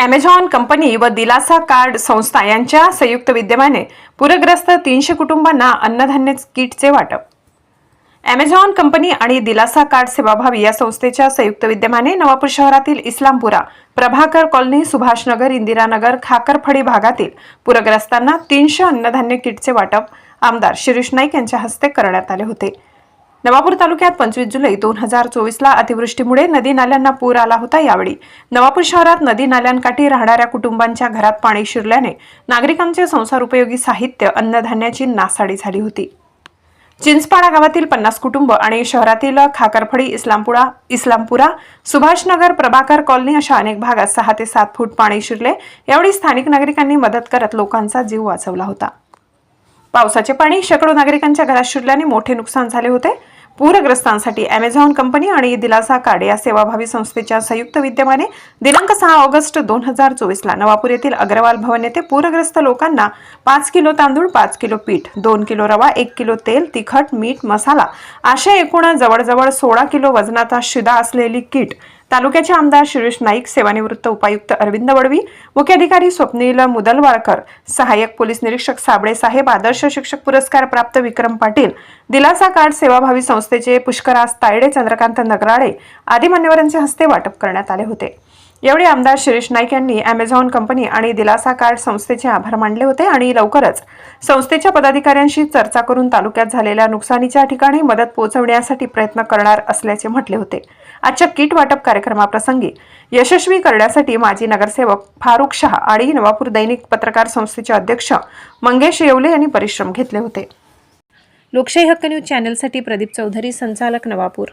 Amazon company व दिलासा card संस्था यांच्या संयुक्त विद्यमाने पूरग्रस्त तीनशे कुटुंबांना अन्नधान्य किटचे वाटप. ॲमेझॉन कंपनी आणि दिलासा कार्ड सेवाभावी या संस्थेच्या संयुक्त विद्यमाने नवापूर शहरातील इस्लामपुरा प्रभाकर कॉलनी सुभाषनगर इंदिरानगर खाकरफळी भागातील पूरग्रस्तांना तीनशे अन्नधान्य किटचे वाटप आमदार शिरीष नाईक यांच्या हस्ते करण्यात आले होते. नवापूर तालुक्यात पंचवीस जुलै दोन हजार चोवीसला अतिवृष्टीमुळे नदी नाल्यांना पूर आला होता यावेळी. नवापूर शहरात नदी नाल्यांकाठी राहणाऱ्या कुटुंबांच्या घरात पाणी शिरल्याने नागरिकांचे संसार उपयोगी साहित्य अन्नधान्याची नासाडी झाली होती. चिंचपाडा गावातील पन्नास कुटुंब आणि शहरातील खाकरफळी इस्लामपुरा इस्लामपुरा सुभाषनगर प्रभाकर कॉलनी अशा अनेक भागात सहा ते सात फूट पाणी शिरले. यावेळी स्थानिक नागरिकांनी मदत करत लोकांचा जीव वाचवला होता. पावसाचे पाणी शेकडो नागरिकांच्या घरात शिरल्याने मोठे नुकसान झाले होते. पूरग्रस्तांसाठी अमेझॉन कंपनी आणि दिलासा कार्ड या सेवाभावी संस्थेच्या संयुक्त विद्यमाने दिनांक सहा ऑगस्ट दोन हजार चोवीसला नवापूर येथील अग्रवाल भवन येथे पूरग्रस्त लोकांना पाच किलो तांदूळ पाच किलो पीठ दोन किलो रवा एक किलो तेल तिखट मीठ मसाला अशा एकूण जवळजवळ सोळा किलो वजनाचा शिदा असलेली किट तालुक्याचे आमदार शिरीष नाईक सेवानिवृत्त उपायुक्त अरविंद वडवी मुख्याधिकारी स्वप्नील मुदलवाळकर सहाय्यक पोलीस निरीक्षक साबळे साहेब आदर्श शिक्षक पुरस्कार प्राप्त विक्रम पाटील दिलासा कार्ड सेवाभावी संस्थेचे पुष्कराज तायडे चंद्रकांत नगराळे आदी मान्यवरांच्या हस्ते वाटप करण्यात आले होते. यावेळी आमदार शिरीष नाईक यांनी अमेझॉन कंपनी आणि दिलासा कार्ड संस्थेचे आभार मानले होते आणि लवकरच संस्थेच्या पदाधिकाऱ्यांशी चर्चा करून तालुक्यात झालेल्या नुकसानीच्या ठिकाणी मदत पोहोचवण्यासाठी प्रयत्न करणार असल्याचे म्हटले होते. आजच्या किट वाटप कार्यक्रमाप्रसंगी यशस्वी करण्यासाठी माजी नगरसेवक फारुख शहा आणि नवापूर दैनिक पत्रकार संस्थेचे अध्यक्ष मंगेश येवले यांनी परिश्रम घेतले होते. लोकशाही हक्क न्यूज चॅनलसाठी प्रदीप चौधरी संचालक नवापूर.